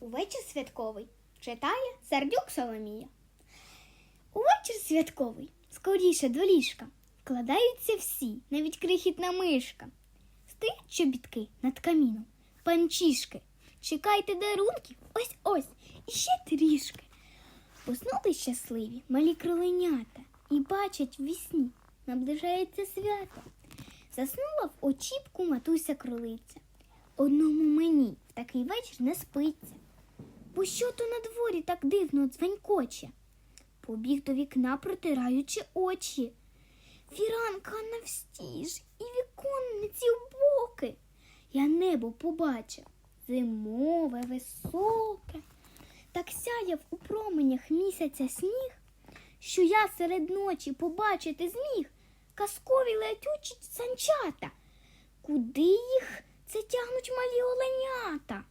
Увечір святковий читає Сердюк Соломія. Увечір святковий, скоріше до ліжка, вкладаються всі, навіть крихітна мишка. Стоять чобітки над каміном, панчішки. Чекайте дарунків, ось ось, і ще трішки. Поснули щасливі малі кроленята і бачать в вісні, наближається свято. Заснула в очіпку матуся кролиця. Одному мені в такий вечір не спиться. Бо що то на дворі так дивно дзвенькоче? Побіг до вікна, протираючи очі. Фіранка навстіж і віконниці в боки. Я небо побачив зимове, високе. Так сяяв у променях місяця сніг, що я серед ночі побачити зміг казкові летючі санчата. Куди їх це тягнуть малі оленята?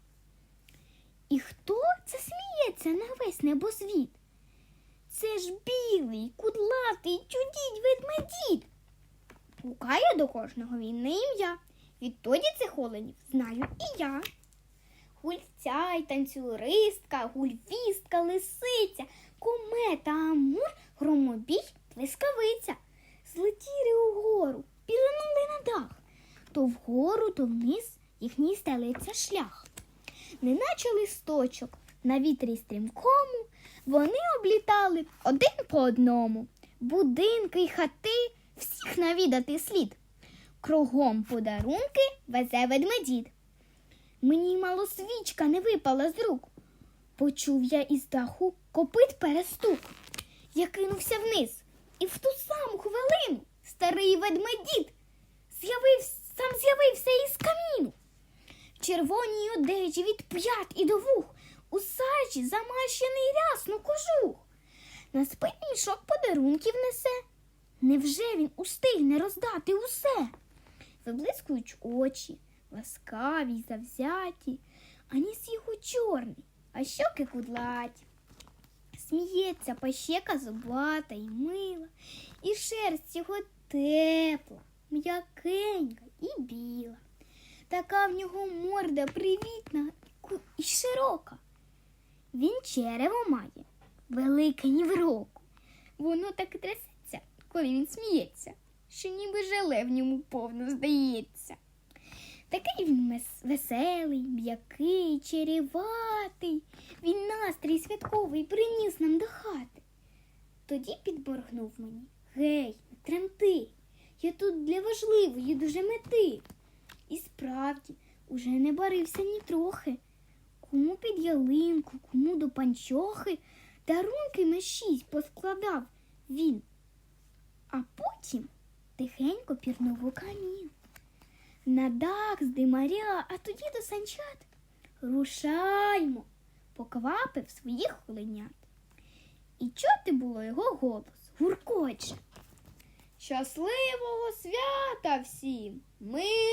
І хто це на весь небосвіт? Це ж білий, кудлатий, чудіть ведмедід. Пукає до кожного вінне ім'я. Відтоді цих оленів знаю і я. Гульця й танцюристка, гульвістка, лисиця, комета, амур, громобій, блискавиця. Злетіли угору, пірнули на дах. То вгору, то вниз їхній стелиться шлях. Неначе листочок на вітрі стрімкому, вони облітали один по одному. Будинки й хати всіх навідати слід. Кругом подарунки везе ведмедід. Мені мало свічка не випала з рук. Почув я із даху копит перестук. Я кинувся вниз, і в ту саму хвилину старий ведмедід з'явився, сам з'явився із каміну. В червоній одежі від п'ят і до вух, у сажі замащений рясно кожух. На спині мішок подарунків несе. Невже він устигне роздати усе? Виблискують очі, ласкаві й завзяті, а ніс його чорний, а щоки кудлаті. Сміється пащека зубата й мила, і шерсть його тепла, м'якенька і біла. Така в нього морда привітна і широка. Він черево має, велике ні в року. Воно так трясеться, коли він сміється, що ніби желе в ньому повно здається. Такий він веселий, м'який, череватий. Він настрій святковий приніс нам до хати. Тоді підборгнув мені. Гей, тремти. Я тут для важливої дуже мети. І справді уже не барився ні трохи. Кому під ялинку, кому до панчохи, дарунки на шість поскладав він. А потім тихенько пірнув у камін. На дах з димаря, а тоді до санчат. Рушаймо, поквапив своїх оленят. І чути було його голос, гуркоче. Щасливого свята всім, ночі.